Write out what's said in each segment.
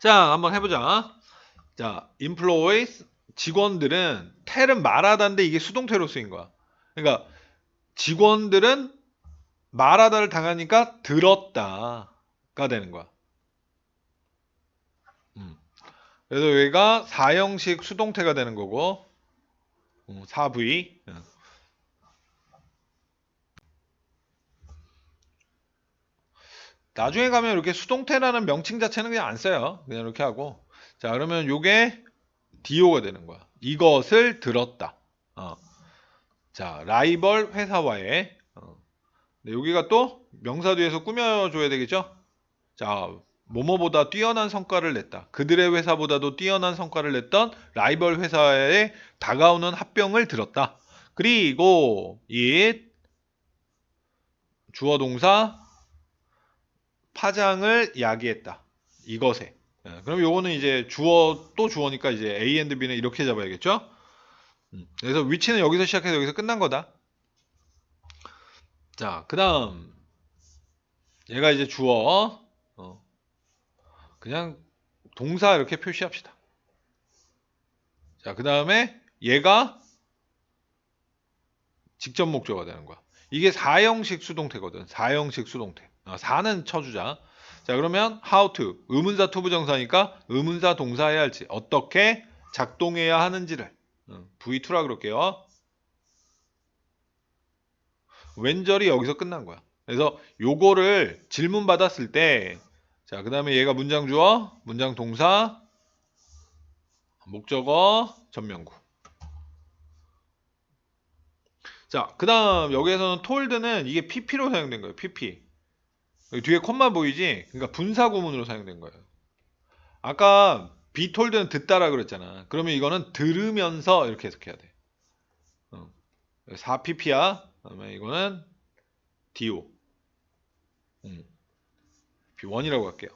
자, 한번 해보자. 자, employees 직원들은 텔은 말하다인데 이게 수동태로 쓰인 거야. 그러니까 직원들은 말하다를 당하니까 들었다가 되는 거야. 음. 그래서 여기가 사형식 수동태가 되는 거고 음, 4V 음. 나중에 가면 이렇게 수동태라는 명칭 자체는 그냥 안 써요. 그냥 이렇게 하고. 자, 그러면 요게 DO가 되는 거야. 이것을 들었다. 어. 자, 라이벌 회사와의. 어. 네, 여기가 또 명사 뒤에서 꾸며줘야 되겠죠? 자, 뭐뭐보다 뛰어난 성과를 냈다. 그들의 회사보다도 뛰어난 성과를 냈던 라이벌 회사에 다가오는 합병을 들었다. 그리고 it 주어 동사 파장을 야기했다. 이것에. 예, 그럼 요거는 이제 주어 또 주어니까 이제 A and B는 이렇게 잡아야겠죠? 음, 그래서 위치는 여기서 시작해서 여기서 끝난 거다. 자, 그 다음 얘가 이제 주어 어, 그냥 동사 이렇게 표시합시다. 자, 그 다음에 얘가 직접 목적어가 되는 거야. 이게 사형식 수동태거든. 사형식 수동태. 아, 4는 쳐주자. 자, 그러면 how to 의문사 투부정사니까 의문사 동사해야 할지 어떻게 작동해야 하는지를 음, V2라 그럴게요. 왼절이 여기서 끝난 거야. 그래서 요거를 질문 받았을 때 자, 그 다음에 얘가 문장 주어, 문장 동사, 목적어, 전명구. 자, 그 다음 여기에서는 told는 이게 pp로 사용된 거예요. pp. 뒤에 콤마 보이지? 그러니까 분사 구문으로 사용된 거예요. 아까 told는 듣다라 그랬잖아. 그러면 이거는 들으면서 이렇게 해석해야 돼. 어. 4pp야. 그다음에 이거는 do. 음. B1이라고 할게요.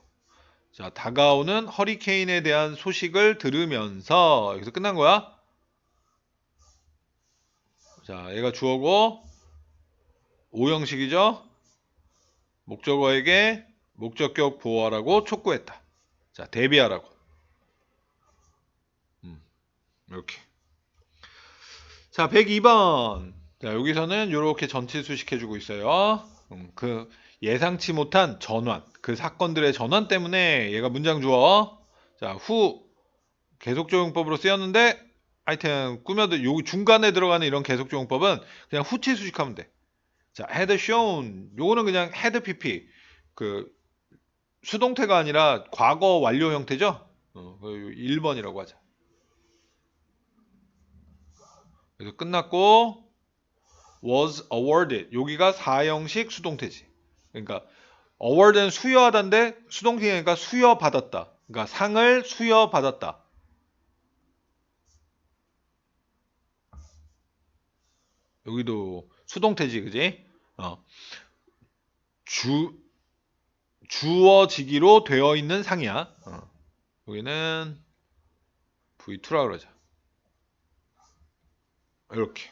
자, 다가오는 허리케인에 대한 소식을 들으면서 여기서 끝난 거야. 자, 얘가 주어고 오형식이죠. 목적어에게 목적격 보호하라고 촉구했다. 자, 대비하라고. 음, 이렇게. 자, 102번. 자, 여기서는 이렇게 전치 수식해주고 있어요. 음, 그 예상치 못한 전환, 그 사건들의 전환 때문에 얘가 문장 주어. 자, 후 계속조용법으로 쓰였는데 하여튼 꾸며도 요 중간에 들어가는 이런 계속조용법은 그냥 후치 수식하면 돼. 자, had shown 요거는 그냥 had pp 그 수동태가 아니라 과거 완료 형태죠. 어, 1번이라고 하자. 그래서 끝났고 was awarded 여기가 사형식 수동태지. 그러니까 award는 수여하다인데 수동태니까 수여받았다. 그러니까 상을 수여받았다. 여기도 수동태지, 그지? 어. 주, 주어지기로 되어 있는 상이야. 어. 여기는 V2라 그러자. 이렇게.